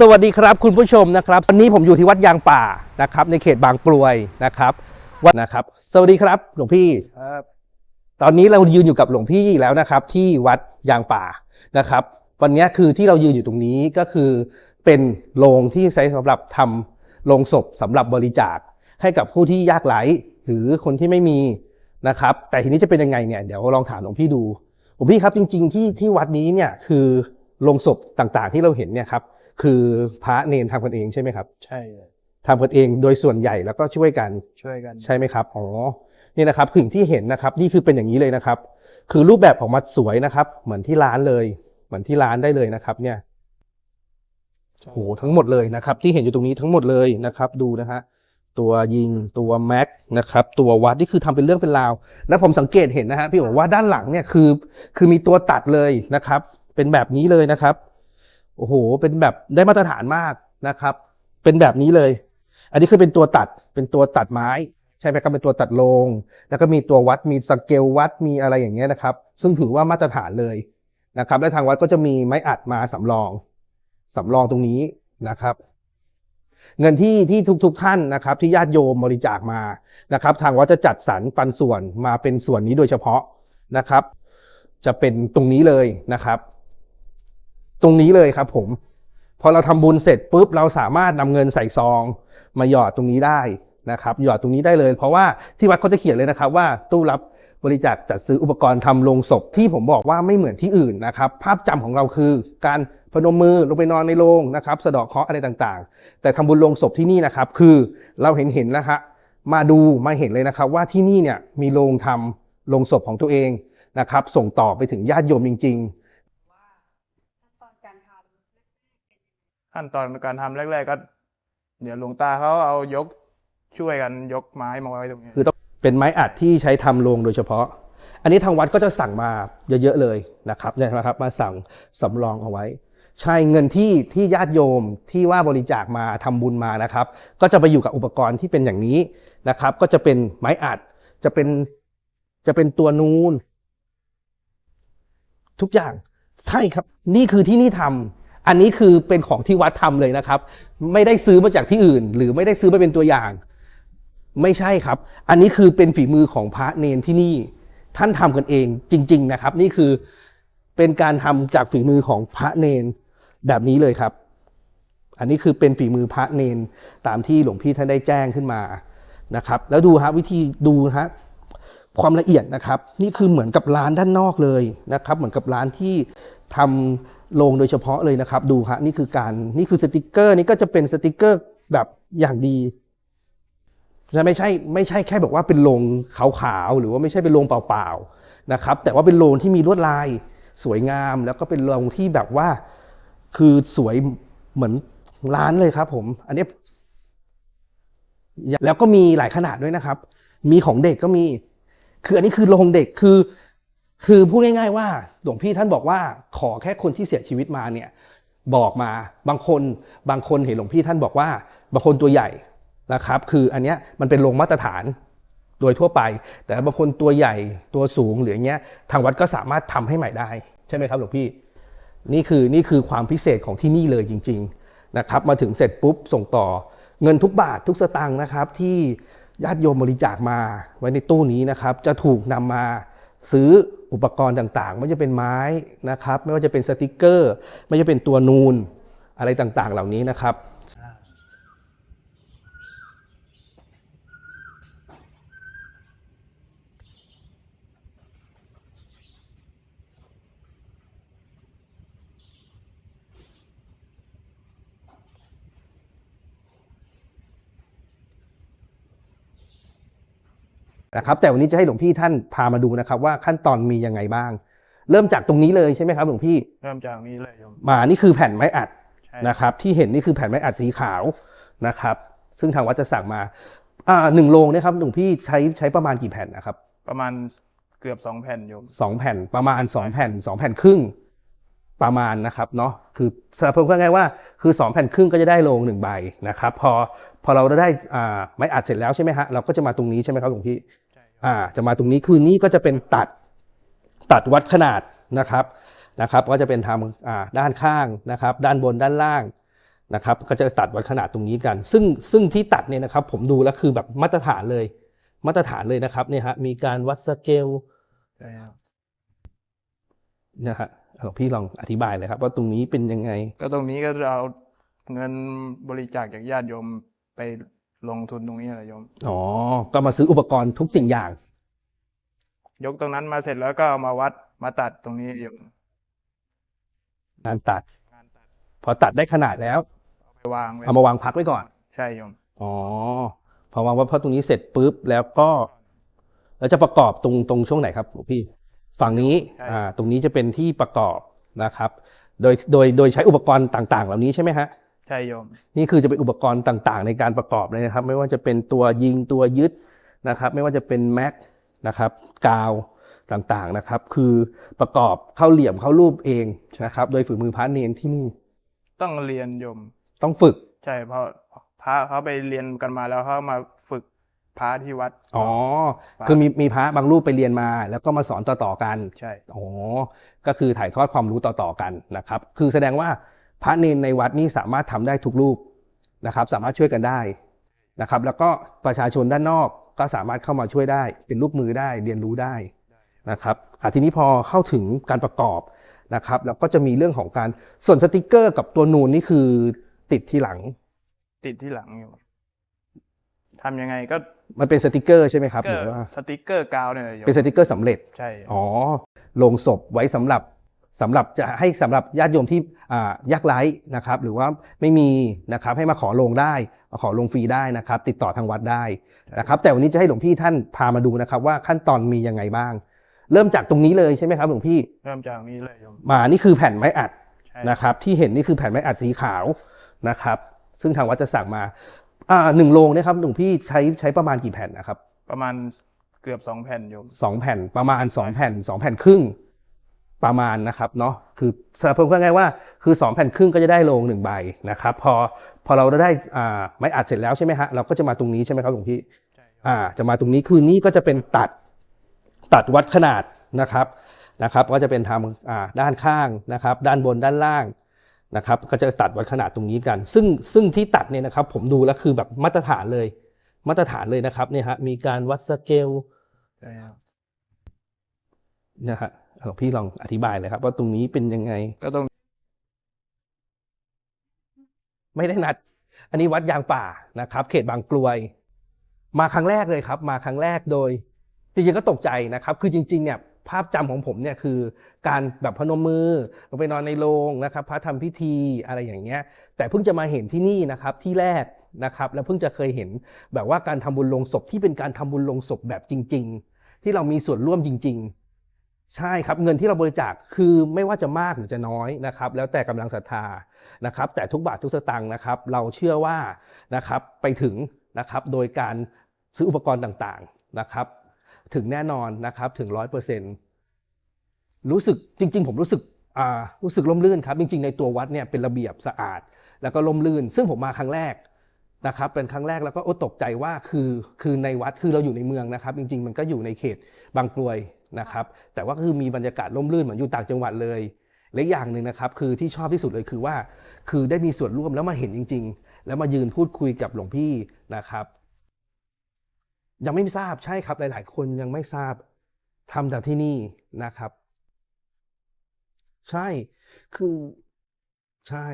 สวัสดีครับคุณผู้ชมนะครับวันนี้ผมอยู่ที่วัดยางป่านะครับในเขตบางกลวยนะครับวัดนะครับ สวัสดีครับหลวงพี่ครับตอนนี้เรายืนอยู่กับหลวงพี่แล้วนะครับ ที่วัดยางป่านะครับ วันนี้คือที่เรายืนอยู่ตรงนี้ก็คือเป็นโรงที่ใช้สำหรับทำโรงศพสำหรับบริจาคให้กับผู้ที่ยากไร้หรือคนที่ไม่มีนะครับ แต่ทีนี้จะเป็นยังไงเนี่ยเดี๋ยวลองถามหลวงพี่ดูหลวงพี่ครับจริง ๆ ที่ที่วัดนี้เนี่ยคือ โรงศพต่างๆ ที่เราเห็นเนี่ยครับคือพระเนนทำกันเองใช่ไหมครับ ใช่เลยทำกันเองโดยส่วนใหญ่แล้วก็ช่วยกันช่วยกันใช่ไหมครับอ๋อนี่นะครับสิ่งที่เห็นนะครับนี่คือเป็นอย่างนี้เลยนะครับ คือรูปแบบออกมาสวยนะครับ เหมือนที่ร้านเลย เหมือนที่ร้านได้เลยนะครับ เนี่ยโหทั้งหมดเลยนะครับ ที่เห็นอยู่ตรงนี้ทั้งหมดเลยนะครับ ดูนะฮะตัวยิงตัวแม็กนะครับ ตัววัดนี่คือทำเป็นเรื่องเป็นราว แล้วผมสังเกตเห็นนะฮะพี่บอกว่าด้านหลังเนี่ยคือ คือมีตัวตัดเลยนะครับ เป็นแบบนี้เลยนะครับ โอ้โห เป็นแบบได้มาตรฐานมากนะครับ เป็นแบบนี้เลย อันนี้คือเป็นตัวตัด เป็นตัวตัดไม้ ใช่ไหมครับ เป็นตัวตัดโลง แล้วก็มีตัววัด มีสเกลวัด มีอะไรอย่างเงี้ยนะครับ ซึ่งถือว่ามาตรฐานเลยนะครับ และทางวัดก็จะมีไม้อัดมาสำรอง สำรองตรงนี้นะครับ เงินที่ที่ทุกๆทท่านนะครับ ที่ญาติโยมบริจาคมานะครับ ทางวัดจะจัดสรรปันส่วนมาเป็นส่วนนี้โดยเฉพาะนะครับ จะเป็นตรงนี้เลยนะครับ ตรงนี้เลยครับผม พอเราทำบุญเสร็จปุ๊บเราสามารถนำเงินใส่ซอง มาหยอดตรงนี้ได้นะครับหยอดตรงนี้ได้เลย เพราะว่าที่วัดเขาจะเขียนเลยนะครับว่าตู้รับบริจาคจัดซื้ออุปกรณ์ทำโลงศพที่ผมบอกว่าไม่เหมือนที่อื่นนะครับ ภาพจำของเราคือการพนมมือลงไปนอนในโรงนะครับ สะดาะเคราะห์อะไรต่างๆ แต่ทำบุญโลงศพที่นี่นะครับ คือเราเห็นเห็นๆนะฮะมาดูมาเห็นเลยนะครับ ว่าที่นี่เนี่ยมีโรงทำโลงศพของตัวเองนะครับ ส่งต่อไปถึงญาติโยมจริง ๆ ตอนการท ขั้นตอนการทำแรก ๆ ก็ เดี๋ยวหลวงตาเขาเอายกช่วยกันยกไม้มาไว้ตรงนี้คือต้องเป็นไม้อัดที่ใช้ทำโรงโดยเฉพาะ อันนี้ทางวัดก็จะสั่งมาเยอะๆเลยนะครับเนี่ยนะครับ มาสั่งสำรองเอาไว้ ใช่เงินที่ที่ญาติโยมที่ว่าบริจาคมาทำบุญมานะครับ ก็จะไปอยู่กับอุปกรณ์ที่เป็นอย่างนี้นะครับ ก็จะเป็นไม้อัดจะเป็นจะเป็นตัวนูนทุกอย่างใช่ครับ นี่คือที่นี่ทำ อันนี้คือเป็นของที่วัดทำเลยนะครับ ไม่ได้ซื้อมาจากที่อื่น หรือไม่ได้ซื้อมาเป็นตัวอย่าง ไม่ใช่ครับ อันนี้คือเป็นฝีมือของพระเนนที่นี่ ท่านทำกันเองจริง ๆนะครับ นี่คือเป็นการทำจากฝีมือของพระเนนแบบนี้เลยครับ อันนี้คือเป็นฝีมือพระเนนตามที่หลวงพี่ท่านได้แจ้งขึ้นมานะครับ แล้วดูฮะวิธีดูฮะความละเอียดนะครับ นี่คือเหมือนกับร้านด้านนอกเลยนะครับ เหมือนกับร้านที่ ทำโรงโดยเฉพาะเลยนะครับ ดูฮะนี่คือการนี่คือสติกเกอร์นี่ก็จะเป็นสติกเกอร์แบบอย่างดีจะไม่ใช่ไม่ใช่แค่บอกว่าเป็นโรงขาวๆหรือว่าไม่ใช่เป็นโรงเปล่าๆนะครับ แต่ว่าเป็นโรงที่มีลวดลายสวยงาม แล้วก็เป็นโรงที่แบบว่าคือสวยเหมือนร้านเลยครับ ผม อันนี้แล้วก็มีหลายขนาดด้วยนะครับ มีของเด็กก็มี คืออันนี้คือโรงเด็กคือ คือพูดง่าย ๆ ว่าหลวงพี่ท่านบอกว่า อแค่คนที่เสียชีวิตมาเนี่ยบอกมาบางคนบางคนเห็นหลวงพี่ท่านบอกว่า บางคนตัวใหญ่นะครับ คืออันเนี้ยมันเป็นโรงมาตรฐานโดยทั่วไป แต่บางคนตัวใหญ่ตัวสูงหรืออย่างเงี้ยทางวัดก็สามารถทำให้ใหม่ได้ ใช่ไหมครับหลวงพี่ นี่คือนี่คือความพิเศษของที่นี่เลยจริง ๆนะครับ มาถึงเสร็จปุ๊บส่งต่อเงินทุกบาททุกสตางค์นะครับ ที่ญาติโยมบริจาคมาไว้ในตู้นี้นะครับ จะถูกนำมาซื้อ อุปกรณ์ต่างๆ ไม่ว่าจะเป็นไม้นะครับ ไม่ว่าจะเป็นสติกเกอร์ ไม่ว่าจะเป็นตัวนูนอะไรต่างๆ เหล่านี้นะครับ นะครับแต่วันนี้จะให้หลวงพี่ท่านพามาดูนะครับ ว่าขั้นตอนมียังไงบ้าง เริ่มจากตรงนี้เลยใช่ไหมครับหลวงพี่เริ่มจากนี้เลยโยมมานี่คือแผ่นไม้อัดใช่นะครับ ที่เห็นนี่คือแผ่นไม้อัดสีขาวนะครับ ซึ่งทางวัดจะสั่งมาอ่าหนึ่งโรงนะครับหลวงพี่ใช้ใช้ประมาณกี่แผ่นนะครับ ประมาณเกือบสองแผ่นโยมสองแผ่นประมาณสองแผ่นสองแผ่นครึ่งประมาณนะครับเนาะคือสรุปเพิ่มง่ายๆว่าคือสองแผ่นครึ่งก็จะได้โรงหนึ่งใบนะครับ พอพอเราได้อ่าไม้อัดเสร็จแล้วใช่ไหมฮะเราก็จะมาตรงนี้ใช่ไหมครับหลวงพี่ใช่ครับ อ่าจะมาตรงนี้คือนี่ก็จะเป็นตัดตัดวัดขนาดนะครับนะครับ ก็จะเป็นทำอ่าด้านข้างนะครับ ด้านบนด้านล่างนะครับก็จะตัดวัดขนาดตรงนี้กัน ซึ่งซึ่งที่ตัดเนี่ยนะครับผมดูแล้วคือแบบมาตรฐานเลย มาตรฐานเลยนะครับเนี่ยฮะมีการวัดสเกลใช่ครับนะฮะหลวงพี่ลองอธิบายเลยครับ ว่าตรงนี้เป็นยังไง ก็ตรงนี้ก็เอาเงินบริจาคจากญาติโยมไป ลงทุนตรงนี้แหละโยม อ๋อ ก็มาซื้ออุปกรณ์ทุกสิ่งอย่าง ยกตรงนั้นมาเสร็จแล้วก็เอามาวัดมาตัดตรงนี้โยมงานตัด งานตัดพอตัดได้ขนาดแล้ว เอาไปวางไว้เอามาวางพักไว้ก่อน ใช่โยม อ๋อ พอวางว่าพอตรงนี้เสร็จปุ๊บแล้วก็ แล้วจะประกอบตรงตรงช่วงไหนครับหลวงพี่ ฝั่งนี้อ่าตรงนี้จะเป็นที่ประกอบนะครับ โดยโดยโดยใช้อุปกรณ์ต่าง ๆ เหล่านี้ใช่ไหมฮะ ใช่โยม นี่คือจะเป็นอุปกรณ์ต่างๆ ในการประกอบเลยนะครับ ไม่ว่าจะเป็นตัวยิงตัวยึดนะครับ ไม่ว่าจะเป็นแม็กนะครับกาวต่างๆนะครับ คือประกอบเข้าเหลี่ยมเข้ารูปเองนะครับ โดยฝีมือพระเนนที่นี่ ต้องเรียนโยมต้องฝึกใช่เพราะพระเขาไปเรียนกันมาแล้วเขามาฝึกพระที่วัด อ๋อ คือมีมีพระบางรูปไปเรียนมาแล้วก็มาสอนต่อๆกัน ใช่ อ๋อ ก็คือถ่ายทอดความรู้ต่อๆกันนะครับ คือแสดงว่า พระเนนในวัดนี่สามารถทำได้ทุกรูปนะครับ สามารถช่วยกันได้นะครับ แล้วก็ประชาชนด้านนอกก็สามารถเข้ามาช่วยได้ เป็นลูกมือได้เรียนรู้ได้นะครับอะทีนี้พอเข้าถึงการประกอบนะครับ แล้วก็จะมีเรื่องของการส่วนสติกเกอร์กับตัวนูนนี่คือติดที่หลัง ติดที่หลังโยมทำยังไงก็มันเป็นสติกเกอร์ใช่ไหมครับหเกอรือร์ว่าสติกเกอร์กาวเนี่ยแหละโยมเป็นสติกเกอร์สำเร็จใช่อ๋อลงศพไว้สำหรับ สำหรับจะให้สำหรับญาติโยมที่อ่ายากไร้นะครับ หรือว่าไม่มีนะครับให้มาขอลงได้มาขอลงฟรีได้นะครับ ติดต่อทางวัดได้นะครับ แต่วันนี้จะให้หลวงพี่ท่านพามาดูนะครับ ว่าขั้นตอนมียังไงบ้าง เริ่มจากตรงนี้เลยใช่ไหมครับหลวงพี่เริ่มจากนี้เลยโยมมานี่คือแผ่นไม้อัดใช่นะครับ ที่เห็นนี่คือแผ่นไม้อัดสีขาวนะครับ ซึ่งทางวัดจะสั่งมาอ่าหนึ่งโรงเนะครับหลวงพี่ใช้ใช้ประมาณกี่แผ่นนะครับ ประมาณเกือบสองแผ่นโยมสองแผ่นประมาณสองแผ่นสองแผ่นครึ่ง ประมาณนะครับเนาะคือสำหรับผมก็ง่ายๆว่าคือสองแผ่นครึ่งก็จะได้โลงหนึ่งใบนะครับพอพอเราได้อ่าไม้อัดเสร็จแล้วใช่ไหมฮะเราก็จะมาตรงนี้ใช่ไหมครับหลวงพี่ใช่โยมอ่าจะมาตรงนี้คือนี่ก็จะเป็นตัดตัดวัดขนาดนะครับนะครับก็จะเป็นทำอ่าด้านข้างนะครับ ด้านบนด้านล่างนะครับ ก็จะตัดวัดขนาดตรงนี้กัน ซึ่งซึ่งที่ตัดเนี่ยนะครับผมดูแล้วคือแบบมาตรฐานเลย มาตรฐานเลยนะครับเนี่ยฮะมีการวัดสเกลใช่ครับนะฮะ หลวงพี่ลองอธิบายเลยครับ ว่าตรงนี้เป็นยังไงก็ต้อง ไม่ได้นัด อันนี้วัดยางป่านะครับ เขตบางกลวย มาครั้งแรกเลยครับ มาครั้งแรกโดยจริงๆก็ตกใจนะครับ คือจริง ๆ เนี่ยภาพจำของผมเนี่ยคือการแบบพนมมือลงไปนอนในโรงนะครับพระทำพิธีอะไรอย่างเงี้ย แต่เพิ่งจะมาเห็นที่นี่นะครับที่แรกนะครับ แล้วเพิ่งจะเคยเห็นแบบว่าการทำบุญลงศพที่เป็นการทำบุญลงศพแบบจริง ๆ ที่เรามีส่วนร่วมจริง ๆ ใช่ครับเงินที่เราบริจาคคือไม่ว่าจะมากหรือจะน้อยนะครับ แล้วแต่กำลังศรัทธานะครับ แต่ทุกบาททุกสตางค์นะครับ เราเชื่อว่านะครับไปถึงนะครับโดยการซื้ออุปกรณ์ต่างๆนะครับ ถึงแน่นอนนะครับถึงร้อยเปอร์เซ็นรู้สึกจริง ๆ ผมรู้สึกอ่ารู้สึกล่มลื่นครับจริง ๆ ในตัววัดเนี่ยเป็นระเบียบสะอาด แล้วก็ล่มลื่น ซึ่งผมมาครั้งแรกนะครับเป็นครั้งแรกแล้วก็โอ้ตกใจว่าคือคือในวัดคือเราอยู่ในเมืองนะครับ จริง ๆ มันก็อยู่ในเขตบางกรวย นะครับแต่ว่าคือมีบรรยากาศล่มลื่นเหมือนอยู่ต่างจังหวัดเลยและอีกอย่างหนึ่งนะครับคือที่ชอบที่สุดเลยคือว่า คือได้มีส่วนร่วมแล้วมาเห็นจริง ๆ แล้วมายืนพูดคุยกับหลวงพี่นะครับ ยังไม่ทราบใช่ครับหลาย ๆ คนยังไม่ทราบทำจากที่นี่นะครับ ใช่คือใช่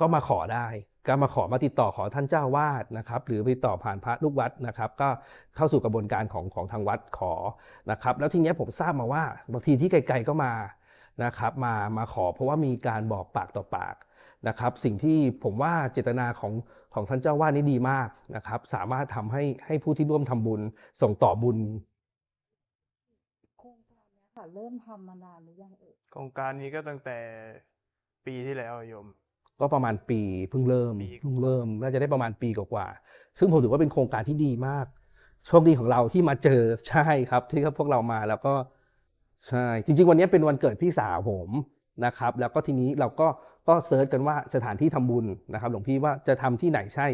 ก็มาขอได้ ก็มาขอมาติดต่อขอท่านเจ้าวาดนะครับ หรือไปติดต่อผ่านพระลูกวัดนะครับ ก็เข้าสู่กระบวนการของของทางวัดขอนะครับ แล้วทีเนี้ยผมทราบมาว่าบางทีที่ไกลๆก็มานะครับมามาขอเพราะว่ามีการบอกปากต่อปากนะครับ สิ่งที่ผมว่าเจตนาของของท่านเจ้าวาดนี่ดีมากนะครับ สามารถทำให้ให้ผู้ที่ร่วมทำบุญส่งต่อบุญโครงการเนี้ยค่ะเริ่มทำมานานหรือยังเอ่ยโครงการนี้ก็ตั้งแต่ปีที่แล้วโยม ก็ประมาณปีเพิ่งเริ่มปีกว่าเพิ่งเริ่มน่าจะได้ประมาณปีกว่าๆซึ่งผมถือว่าเป็นโครงการที่ดีมากโชคดีของเราที่มาเจอใช่ครับที่พวกเรามาแล้วก็ใช่จริง ๆ วันนี้เป็นวันเกิดพี่สาวผมนะครับ แล้วก็ทีนี้เราก็ก็เซิร์ชกันว่าสถานที่ทำบุญนะครับ หลวงพี่ว่าจะทำที่ไหนใช่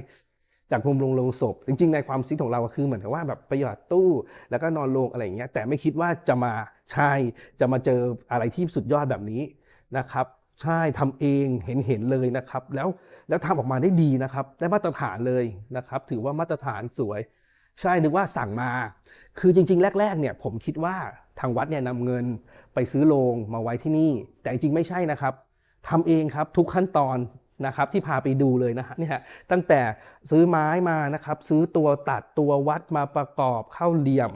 จากมุมลงลงศพ จริง ๆ ในความคิดของเราคือเหมือนกับว่าแบบประหยัดตู้ แล้วก็นอนลงอะไรอย่างเงี้ยแต่ไม่คิดว่าจะมาใช่จะมาเจออะไรที่สุดยอดแบบนี้นะครับ ใช่ทำเองเห็นเห็นเลยนะครับ แล้วแล้วทำออกมาได้ดีนะครับ ได้มาตรฐานเลยนะครับ ถือว่ามาตรฐานสวย ใช่นึกว่าสั่งมา คือจริง ๆ แรกๆเนี่ยผมคิดว่าทางวัดเนี่ยนำเงินไปซื้อโรงมาไว้ที่นี่ แต่จริงไม่ใช่นะครับทำเองครับทุกขั้นตอนนะครับที่พาไปดูเลยนะฮะเนี่ยตั้งแต่ซื้อไม้มานะครับ ซื้อตัวตัดตัววัดมาประกอบเข้าเหลี่ยม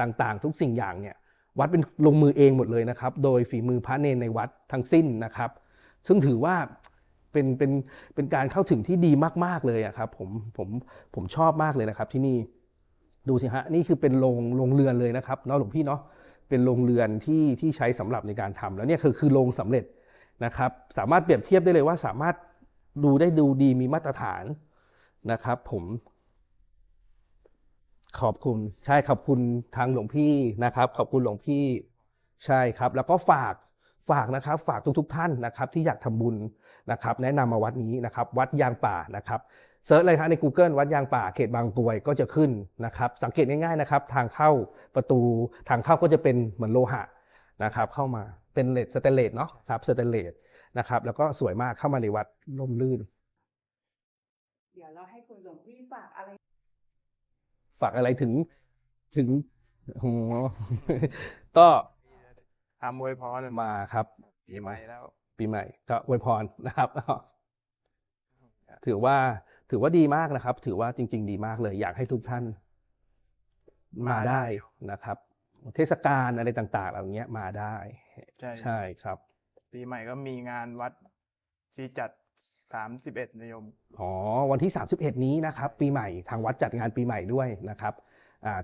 ต่างๆ ทุกสิ่งอย่างเนี่ยวัดเป็นลงมือเองหมดเลยนะครับ โดยฝีมือพระเนนในวัดทั้งสิ้นนะครับ ซึ่งถือว่าเป็นเป็นเป็นการเข้าถึงที่ดีมาก ๆ เลยอะครับผมผมผมชอบมากเลยนะครับที่นี่ดูสิฮะนี่คือเป็นโรงโรงเรือนเลยนะครับเนาะหลวงพี่เนาะเป็นโรงเรือนที่ที่ใช้สำหรับในการทำแล้วเนี่ยคือคือโรงสำเร็จนะครับ สามารถเปรียบเทียบได้เลยว่าสามารถดูได้ดูดีมีมาตรฐานนะครับ ผมขอบคุณใช่ขอบคุณทางหลวงพี่นะครับ ขอบคุณหลวงพี่ใช่ครับ แล้วก็ฝาก ฝากนะครับฝากทุกๆท่านนะครับที่อยากทำบุญนะครับแนะนำมาวัดนี้นะครับวัดยางป่านะครับเซิร์ชเลยครับใน Google วัดยางป่าเขตบางกรวยก็จะขึ้นนะครับสังเกตง่ายๆนะครับทางเข้าประตูทางเข้าก็จะเป็นเหมือนโลหะนะครับเข้ามาเป็นเลดสเตนเลสเนาะครับสเตนเลสนะครับแล้วก็สวยมากเข้ามาในวัดร่มรื่น เดี๋ยวเราให้คุณหลวงพี่ฝากอะไร ฝากอะไรถึงถึงโอ้โหก็ ทำอวยพรมาครับปีใหม่แล้ว ปีใหม่ก็อวยพรนะครับ ถือว่าถือว่าดีมากนะครับ ถือว่าจริง ๆ ดีมากเลย อยากให้ทุกท่านมาได้นะครับ เทศกาลอะไรต่าง ๆ เหล่านี้มาได้ใช่ใช่ครับ ปีใหม่ก็มีงานวัดที่จัดสามสิบเอ็ดนยม อ๋อ วันที่31นี้นะครับ ปีใหม่ทางวัดจัดงานปีใหม่ด้วยนะครับอ่า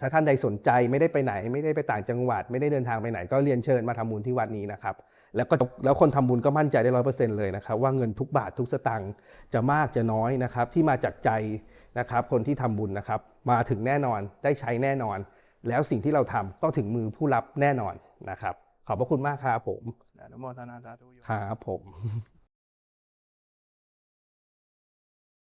ถ้าท่านใดสนใจไม่ได้ไปไหน ไม่ได้ไปต่างจังหวัด ไม่ได้เดินทางไปไหน ก็เรียนเชิญมาทำบุญที่วัดนี้นะครับแล้วก็แล้วคนทำบุญก็มั่นใจได้ร้อยเปอร์เซ็นต์เลยนะครับว่าเงินทุกบาททุกสตางค์จะมากจะน้อยนะครับที่มาจากใจนะครับคนที่ทำบุญนะครับมาถึงแน่นอนได้ใช้แน่นอน แล้วสิ่งที่เราทำก็ถึงมือผู้รับแน่นอนนะครับขอบพระคุณมากครับผมอนุโมทนาสาธุโยมครับผม